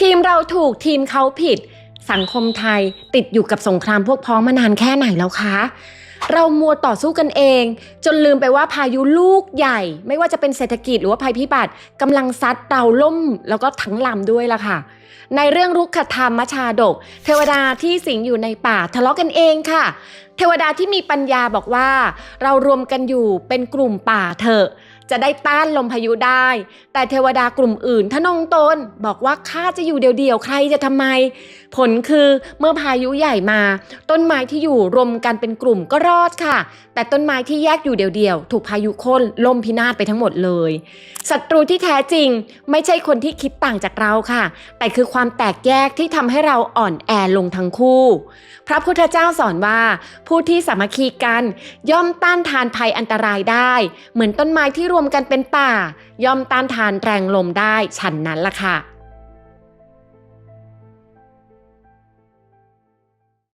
ทีมเราถูกทีมเขาผิด สังคมไทยติดอยู่กับสงครามพวกพ้องมานานแค่ไหนแล้วคะ เรามัวต่อสู้กันเอง จนลืมไปว่าพายุลูกใหญ่ ไม่ว่าจะเป็นเศรษฐกิจหรือว่าภัยพิบัติกำลังซัดเตาล่ม แล้วก็ทั้งลำด้วยล่ะค่ะในเรื่องรุกขธรรมชาดก เทวดาที่สิงอยู่ในป่าทะเลาะกันเองค่ะ เทวดาที่มีปัญญาบอกว่า เรารวมกันอยู่เป็นกลุ่มป่าเถอะจะได้ต้านลมพายุได้ แต่เทวดากลุ่มอื่นทนงตนบอกว่าข้าจะอยู่เดี่ยวๆ ใครจะทำไม ผลคือเมื่อพายุใหญ่มา ต้นไม้ที่อยู่รวมกันเป็นกลุ่มก็รอดค่ะ แต่ต้นไม้ที่แยกอยู่เดี่ยวๆ ถูกพายุโค่นล่มพินาศไปทั้งหมดเลย ศัตรูที่แท้จริงไม่ใช่คนที่คิดต่างจากเราค่ะ แต่คือความแตกแยกที่ทำให้เราอ่อนแอลงทั้งคู่ พระพุทธเจ้าสอนว่า ผู้ที่สามัคคีกัน ย่อมต้านทานภัยอันตรายได้ เหมือนต้นไม้ที่รวมกันเป็นป่า ย่อมต้านทานแรงลมได้ฉันนั้นล่ะค่ะ